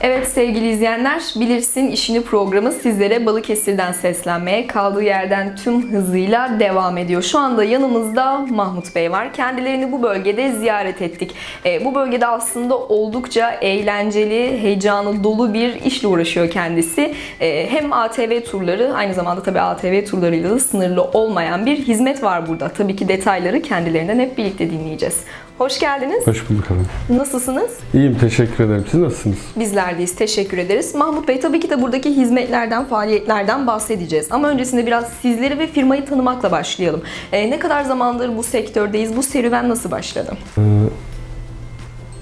Evet sevgili izleyenler, Bilirsin işini programı sizlere Balıkesir'den seslenmeye kaldığı yerden tüm hızıyla devam ediyor. Şu anda yanımızda Mahmut Bey var. Kendilerini bu bölgede ziyaret ettik. E, bu bölgede aslında oldukça eğlenceli, heyecanı dolu bir işle uğraşıyor kendisi. E, hem ATV turları, aynı zamanda tabii ATV turlarıyla da sınırlı olmayan bir hizmet var burada. Tabii ki detayları kendilerinden hep birlikte dinleyeceğiz. Hoş geldiniz. Hoş bulduk hanım. Nasılsınız? İyiyim teşekkür ederim. Siz nasılsınız? Bizlerdeyiz. Teşekkür ederiz. Mahmut Bey tabii ki de buradaki hizmetlerden, faaliyetlerden bahsedeceğiz. Ama öncesinde biraz sizleri ve firmayı tanımakla başlayalım. Ee, ne kadar zamandır bu sektördeyiz? Bu serüven nasıl başladı?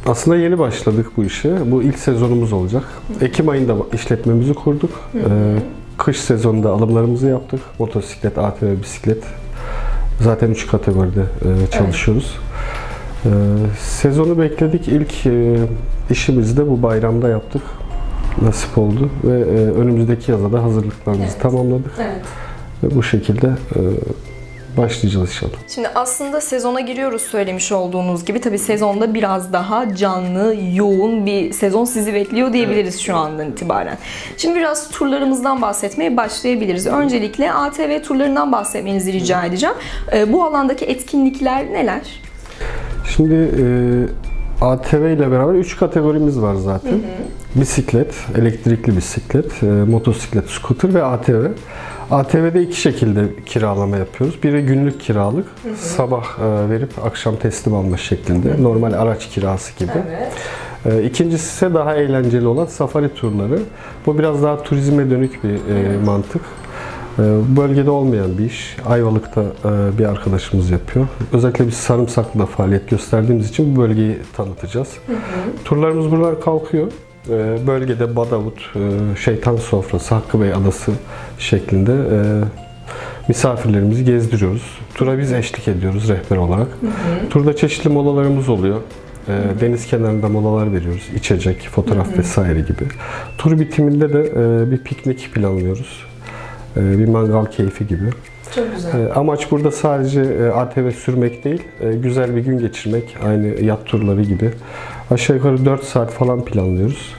Aslında yeni başladık bu işe. Bu ilk sezonumuz olacak. Ekim ayında işletmemizi kurduk. Ee, kış sezonunda alımlarımızı yaptık. Motosiklet, ATV, bisiklet. Zaten üç kategoride e, çalışıyoruz. Ee, sezonu bekledik. İlk e, işimizi de bu bayramda yaptık. Nasip oldu ve e, önümüzdeki yaza da hazırlıklarımızı Evet. tamamladık. Evet. Ve bu şekilde e, başlayacağız inşallah. Şimdi aslında sezona giriyoruz söylemiş olduğunuz gibi. Tabii sezonda biraz daha canlı, yoğun bir sezon sizi bekliyor diyebiliriz şu andan itibaren. Şimdi biraz turlarımızdan bahsetmeye başlayabiliriz. Öncelikle ATV turlarından bahsetmenizi rica edeceğim. Bu alandaki etkinlikler neler? Şimdi e, ATV ile beraber 3 kategorimiz var zaten. Bisiklet, elektrikli bisiklet, e, motosiklet, scooter ve ATV. ATV'de iki şekilde kiralama yapıyoruz. Biri günlük kiralık, sabah e, verip akşam teslim alma şeklinde. Normal araç kirası gibi. E, İkincisi ise daha eğlenceli olan safari turları. Bu biraz daha turizme dönük bir e, mantık. E, Bu bölgede olmayan bir iş. Ayvalık'ta e, bir arkadaşımız yapıyor. Özellikle biz Sarımsaklı'da faaliyet gösterdiğimiz için bu bölgeyi tanıtacağız. Turlarımız buradan kalkıyor. E, Bölgede Badavut, e, Şeytan Sofrası, Hakkı Bey Adası şeklinde e, misafirlerimizi gezdiriyoruz. Tura biz eşlik ediyoruz rehber olarak. Turda çeşitli molalarımız oluyor. E, Deniz kenarında molalar veriyoruz. İçecek, fotoğraf vesaire gibi. Tur bitiminde de e, bir piknik planlıyoruz. E, Bir mangal keyfi gibi. Çok güzel. E, Amaç burada sadece e, ATV sürmek değil, e, güzel bir gün geçirmek. Aynı yat turları gibi. Aşağı yukarı 4 saat falan planlıyoruz.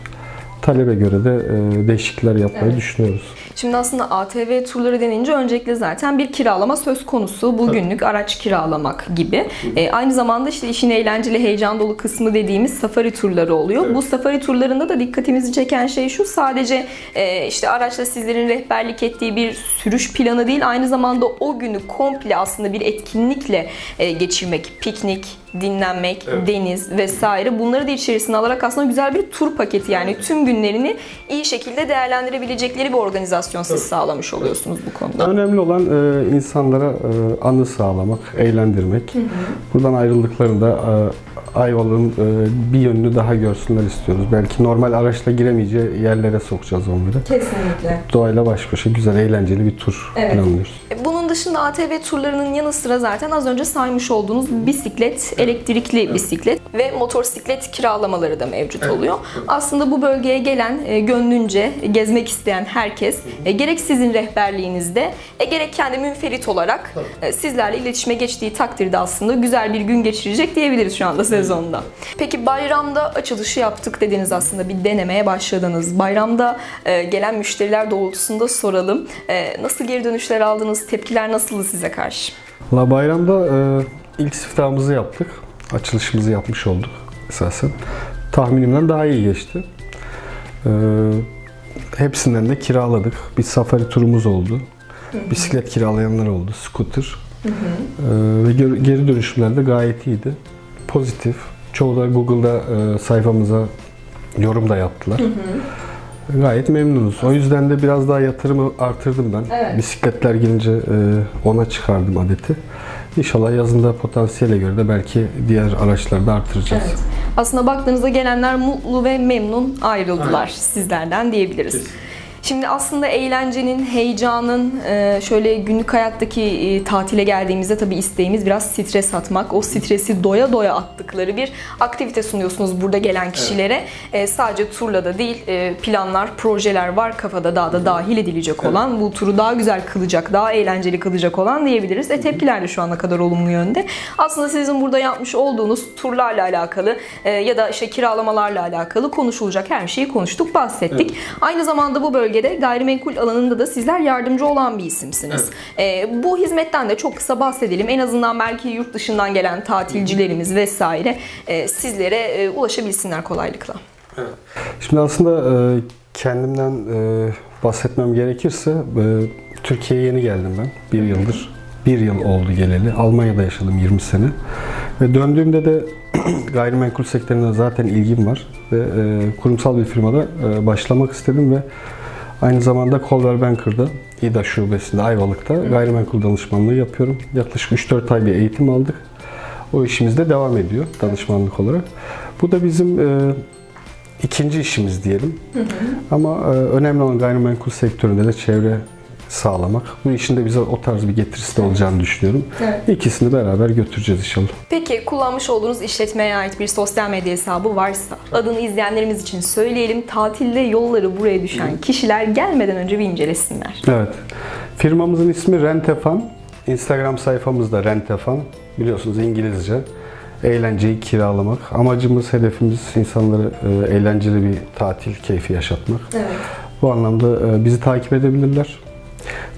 Talebe göre de e, değişiklikler yapmayı Evet. düşünüyoruz. Şimdi aslında ATV turları denince öncelikle zaten bir kiralama söz konusu. Bu günlük araç kiralamak gibi. E, aynı zamanda işte işin eğlenceli, heyecan dolu kısmı dediğimiz safari turları oluyor. Bu safari turlarında da dikkatimizi çeken şey şu. Sadece e, işte araçla sizlerin rehberlik ettiği bir sürüş planı değil. Aynı zamanda o günü komple aslında bir etkinlikle e, geçirmek. Piknik, dinlenmek, deniz vesaire bunları da içerisine alarak aslında güzel bir tur paketi yani tüm günlerini iyi şekilde değerlendirebilecekleri bir organizasyon siz sağlamış oluyorsunuz bu konuda. Önemli olan e, insanlara e, anı sağlamak, eğlendirmek. Buradan ayrıldıklarında e, Ayvalık'ın e, bir yönünü daha görsünler istiyoruz. Belki normal araçla giremeyeceği yerlere sokacağız onları. Kesinlikle. Doğayla baş başa güzel, eğlenceli bir tur Evet. planlıyoruz. E, Bunun dışında ATV turlarının yanı sıra zaten az önce saymış olduğunuz bisiklet, elektrikli bisiklet ve motosiklet kiralamaları da mevcut oluyor. Aslında bu bölgeye gelen e, gönlünce gezmek isteyen herkes e, gerek sizin rehberliğinizde e, gerek kendi münferit olarak e, sizlerle iletişime geçtiği takdirde aslında güzel bir gün geçirecek diyebiliriz şu anda sezonda. Peki bayramda açılışı yaptık dediniz aslında bir denemeye başladınız. Bayramda e, gelen müşteriler doğrultusunda soralım. Nasıl geri dönüşler aldınız? Tepkiler nasıldı size karşı? La bayramda e, ilk siftahımızı yaptık. Açılışımızı yapmış olduk esasen. Tahminimden daha iyi geçti. E, hepsinden de kiraladık. Bir safari turumuz oldu. Bisiklet kiralayanlar oldu. Scooter. E, ve geri- dönüşümler de gayet iyiydi. Pozitif. Çoğu da Google'da e, sayfamıza yorum da yaptılar. Gayet memnunuz. O yüzden de biraz daha yatırımı artırdım ben. Evet. Bisikletler gelince e, ona çıkardım adeti. İnşallah yazında potansiyele göre de belki diğer araçları da artıracağız. Aslında baktığınızda gelenler mutlu ve memnun ayrıldılar sizlerden diyebiliriz. Şimdi aslında eğlencenin, heyecanın, e, şöyle günlük hayattaki e, tatile geldiğimizde tabii isteğimiz biraz stres atmak. O stresi doya doya attıkları bir aktivite sunuyorsunuz burada gelen kişilere. E, Sadece turla da değil, e, planlar, projeler var kafada daha da dahil edilecek olan, bu turu daha güzel kılacak, daha eğlenceli kılacak olan diyebiliriz. E, tepkiler de şu ana kadar olumlu yönde. Aslında sizin burada yapmış olduğunuz turlarla alakalı ya da işte kiralamalarla alakalı konuşulacak her şeyi konuştuk, bahsettik. Aynı zamanda bu bölgede gayrimenkul alanında da sizler yardımcı olan bir isimsiniz. E, bu hizmetten de çok kısa bahsedelim. En azından belki yurt dışından gelen tatilcilerimiz vesaire e, sizlere e, ulaşabilsinler kolaylıkla. Şimdi aslında e, kendimden e, bahsetmem gerekirse e, Türkiye'ye yeni geldim ben. Bir yıldır. Bir yıl oldu geleli. Almanya'da yaşadım 20 sene. Ve döndüğümde de gayrimenkul sektörüne zaten ilgim var. Ve e, kurumsal bir firmada e, başlamak istedim ve aynı zamanda Colver Banker'da İDA şubesinde Ayvalık'ta gayrimenkul danışmanlığı yapıyorum. Yaklaşık 3-4 ay bir eğitim aldık. O işimiz de devam ediyor danışmanlık olarak. Bu da bizim e, ikinci işimiz diyelim. Ama e, önemli olan gayrimenkul sektöründe de çevre sağlamak. Bu işin de bize o tarz bir getirisi de olacağını düşünüyorum. Evet. İkisini beraber götüreceğiz inşallah. Peki kullanmış olduğunuz işletmeye ait bir sosyal medya hesabı varsa adını izleyenlerimiz için söyleyelim. Tatilde yolları buraya düşen kişiler gelmeden önce bir incelesinler. Evet. Firmamızın ismi Rentefan. Instagram sayfamız da Rentefan. Biliyorsunuz İngilizce. Eğlenceyi kiralamak. Amacımız, hedefimiz insanları e, eğlenceli bir tatil keyfi yaşatmak. Evet. Bu anlamda e, bizi takip edebilirler.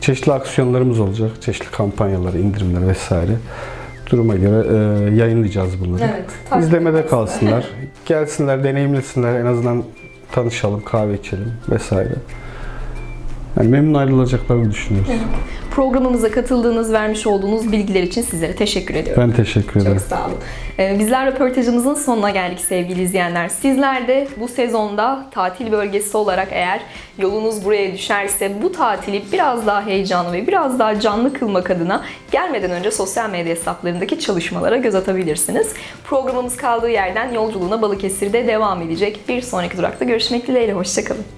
Çeşitli aksiyonlarımız olacak. Çeşitli kampanyalar, indirimler vesaire. Duruma göre e, yayınlayacağız bunları. Evet, İzlemede kalsınlar. Gelsinler, deneyimlesinler. En azından tanışalım, kahve içelim vesaire. Yani memnun ayrılacaklarını düşünüyoruz. Programımıza katıldığınız, vermiş olduğunuz bilgiler için sizlere teşekkür ediyorum. Ben teşekkür ederim. Çok sağ olun. Ee, Bizler röportajımızın sonuna geldik sevgili izleyenler. Sizler de bu sezonda tatil bölgesi olarak eğer yolunuz buraya düşerse bu tatili biraz daha heyecanlı ve biraz daha canlı kılmak adına gelmeden önce sosyal medya hesaplarındaki çalışmalara göz atabilirsiniz. Programımız kaldığı yerden yolculuğuna Balıkesir'de devam edecek. Bir sonraki durakta görüşmek dileğiyle. Hoşçakalın.